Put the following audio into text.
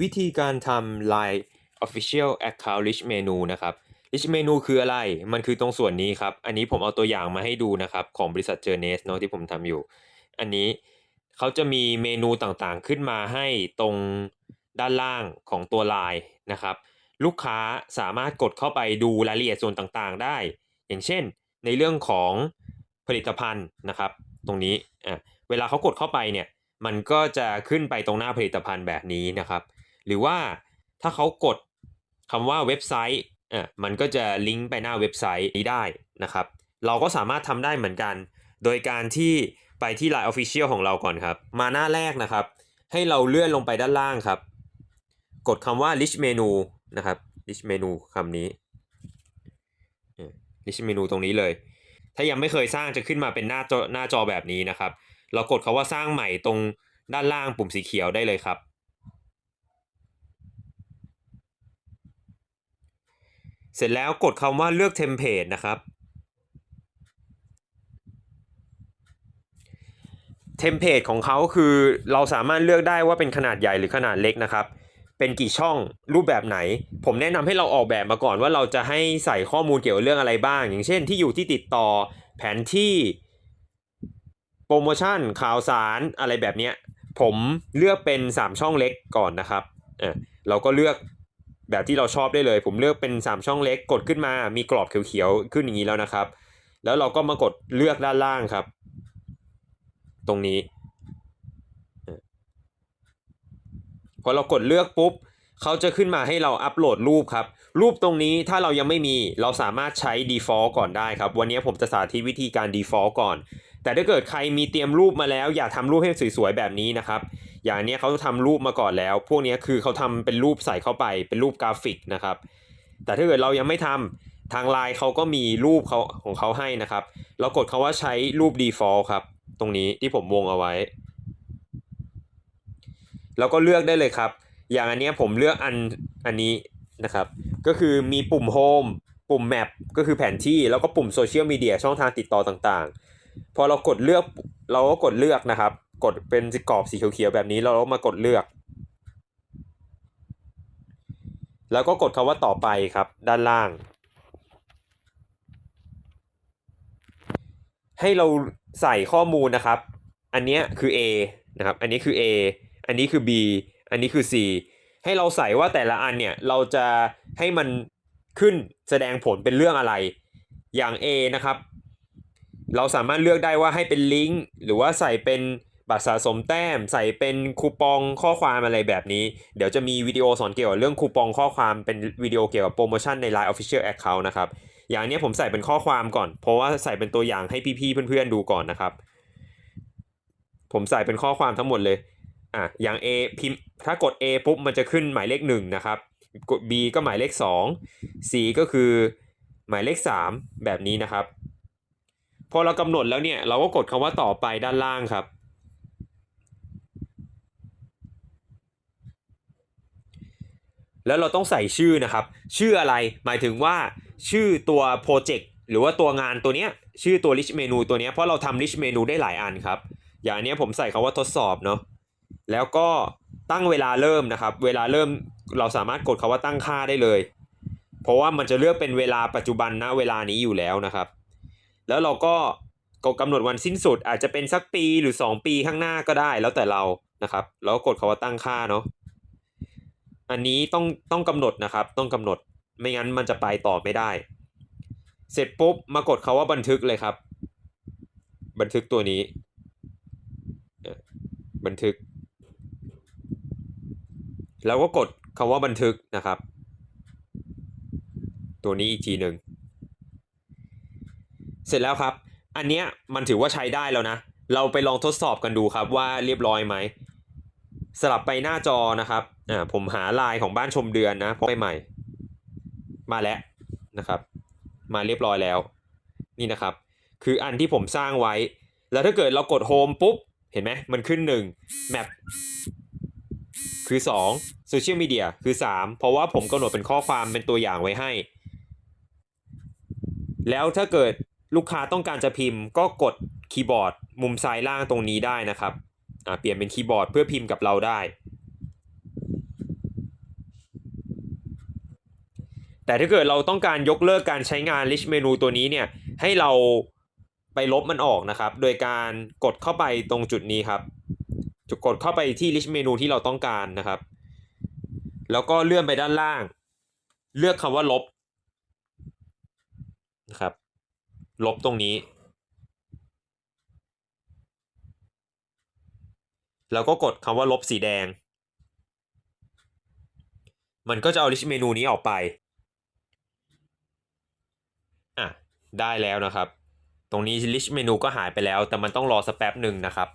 วิธีการทำ Line Official Account Rich Menu นะครับ Rich Menu คืออะไร มันคือตรงส่วนนี้ครับ อันนี้ผมเอาตัวอย่างมาให้ดูนะครับ ของบริษัท j o u r n e s เนาะที่ผมทำอยู่ อันนี้เขาจะมีเมนูต่างๆขึ้นมาให้ตรงด้านล่างของตัว Line นะครับ ลูกค้าสามารถกดเข้าไปดูรายละเอียดส่วนต่างๆ ได้ อย่างเช่น ในเรื่องของผลิตภัณฑ์นะครับ ตรงนี้อะเวลาเขากดเข้าไปเนี่ยมันก็จะขึ้นไปตรงหน้าผลิตภัณฑ์แบบนี้นะครับ หรือว่าถ้าเขากดคำว่าเว็บไซต์อะมันก็จะลิงก์ไปหน้าเว็บไซต์นี้ได้นะครับ เราก็สามารถทำได้เหมือนกัน โดยการที่ไปที่ Line Official ของเราก่อนครับ มาหน้าแรกนะครับ ให้เราเลื่อนลงไปด้านล่างครับ กดคำว่า Rich Menu นะครับ Rich Menu คำนี้เอ่อ Rich Menu ตรงนี้เลย ถ้ายังไม่เคยสร้างจะขึ้นมาเป็นหน้าจอหน้าจอแบบนี้นะครับ เรากดคาว่าสร้างใหม่ตรงด้านล่างปุ่มสีเขียวได้เลยครับ เสร็จแล้วกดคำว่าเลือกเทมเพลตนะครับ เทมเพลตของเขาคือเราสามารถเลือกได้ว่าเป็นขนาดใหญ่หรือขนาดเล็กนะครับ เป็นกี่ช่องรูปแบบไหน ผมแนะนำให้เราออกแบบมาก่อนว่าเราจะให้ใส่ข้อมูลเกี่ยวกับเรื่องอะไรบ้าง อย่างเช่นที่อยู่ที่ติดต่อแผนที่โปรโมชั่นข่าวสารอะไรแบบนี้ผมเลือกเป็น 3 ช่องเล็กก่อนนะครับเออเราก็เลือก แบบที่เราชอบได้เลย ผมเลือกเป็น 3 ช่องเล็กกดขึ้นมา มีกรอบเขียวๆขึ้นอย่างนี้แล้วนะครับ แล้วเราก็มากดเลือกด้านล่างครับ ตรงนี้พอเรากดเลือกปุ๊บเขาจะขึ้นมาให้เราอัปโหลดรูปครับ รูปตรงนี้ถ้าเรายังไม่มีเราสามารถใช้ default ก่อนได้ครับ วันนี้ผมจะสาธิตวิธีการ default ก่อน แต่ถ้าเกิดใครมีเตรียมรูปมาแล้ว อยากทำรูปให้สวยๆแบบนี้นะครับ อย่างนี้เขาทำรูปมาก่อนแล้ว พวกนี้คือเขาทำเป็นรูปใส่เข้าไปเป็นรูปกราฟิกนะครับ แต่ถ้าเกิดเรายังไม่ทำทางไลน์เขาก็มีรูปเขาของเขาให้นะครับ เรากดคาว่าใช้รูป default ครับ ตรงนี้ที่ผมวงเอาไว้ แล้วก็เลือกได้เลยครับ อย่างอันนี้ผมเลือกอันอันนี้นะครับ ก็คือมีปุ่ม Home ปุ่ม Map ก็คือแผนที่ แล้วก็ปุ่ม Social Media ช่องทางติดต่อต่างๆ พอเรากดเลือก เราก็กดเลือกนะครับ กดเป็นกรอบสีเขียวๆแบบนี้เราก็มากดเลือก แล้วก็กดคำว่าต่อไปครับ ด้านล่าง ให้เราใส่ข้อมูลนะครับ อันนี้คือ A นะครับ อันนี้คือ A อันนี้คือ B อันนี้คือ C ให้เราใส่ว่าแต่ละอันเนี่ยเราจะให้มันขึ้นแสดงผลเป็นเรื่องอะไร อย่าง A นะครับ เราสามารถเลือกได้ว่าให้เป็นลิงก์หรือว่าใส่เป็นบัตรสะสมแต้ม ใส่เป็นคูปองข้อความอะไรแบบนี้ เดี๋ยวจะมีวิดีโอสอนเกี่ยวกับเรื่องคูปองข้อความเป็นวิดีโอเกี่ยวกับโปรโมชั่นใน Line Official Account นะครับ อย่างนี้ผมใส่เป็นข้อความก่อน เพราะว่าใส่เป็นตัวอย่างให้พี่ๆเพื่อนๆดูก่อนนะครับ ผมใส่เป็นข้อความทั้งหมดเลยอะอย่าง A พิมพ์ถ้ากด A ปุ๊บมันจะขึ้นหมายเลขหนึ่งนะครับกด B ก็หมายเลขสอง C ก็คือหมายเลขสามแบบนี้นะครับ พอเรากำหนดแล้วเนี่ยเราก็กดคำว่าต่อไปด้านล่างครับ แล้วเราต้องใส่ชื่อนะครับ ชื่ออะไรหมายถึงว่าชื่อตัวโปรเจกต์หรือว่าตัวงานตัวเนี้ยชื่อตัว rich menu ตัวเนี้ยเพราะเราทำ rich menu ได้หลายอันครับ อย่างนี้ผมใส่คาว่าทดสอบเนาะแล้วก็ตั้งเวลาเริ่มนะครับ เวลาเริ่มเราสามารถกดคาว่าตั้งค่าได้เลย เพราะว่ามันจะเลือกเป็นเวลาปัจจุบันณเวลานี้อยู่แล้วนะครับ แล้วเราก็กดกำหนดวันสิ้นสุดอาจจะเป็นสักปีหรือ 2 ปีข้างหน้าก็ได้แล้วแต่เรานะครับ แล้วกดคาว่าตั้งค่าเนาะอันนี้ต้องต้องกำหนดนะครับ ต้องกำหนดไม่งั้นมันจะไปต่อไม่ได้ เสร็จปุ๊บมากดคาว่าบันทึกเลยครับ บันทึกตัวนี้ บันทึก แล้วก็กดคำว่าบันทึกนะครับ ตัวนี้อีกทีหนึ่ง เสร็จแล้วครับ อันเนี้ยมันถือว่าใช้ได้แล้วนะ เราไปลองทดสอบกันดูครับว่าเรียบร้อยไหมสลับไปหน้าจอนะครับอ่าผมหาลายของบ้านชมเดือนนะพอไปใหม่ มาแล้วนะครับ มาเรียบร้อยแล้ว นี่นะครับ คืออันที่ผมสร้างไว้ แล้วถ้าเกิดเรากดโฮมปุ๊บ เห็นไหมมันขึ้น1 Map คือ2 Social Media คือ 3 เพราะว่าผมกำหนดเป็นข้อความเป็นตัวอย่างไว้ให้ แล้วถ้าเกิด ลูกค้าต้องการจะพิมพ์ก็กดคีย์บอร์ดมุมซ้ายล่างตรงนี้ได้นะครับเปลี่ยนเป็นคีย์บอร์ดเพื่อพิมพ์กับเราได้ แต่ถ้าเกิดเราต้องการยกเลิกการใช้งาน list menu ตัวนี้เนี่ยให้เราไปลบมันออกนะครับ โดยการกดเข้าไปตรงจุดนี้ครับจุดกดเข้าไปที่ list menu ที่เราต้องการนะครับ แล้วก็เลื่อนไปด้านล่าง เลือกคำว่าลบนะครับ ลบตรงนี้ แล้วก็กดคำว่าลบสีแดง มันก็จะเอาลิสต์เมนูนี้ออกไป อะ ได้แล้วนะครับ ตรงนี้ลิสต์เมนูก็หายไปแล้ว แต่มันต้องรอสักแป๊บหนึ่งนะครับ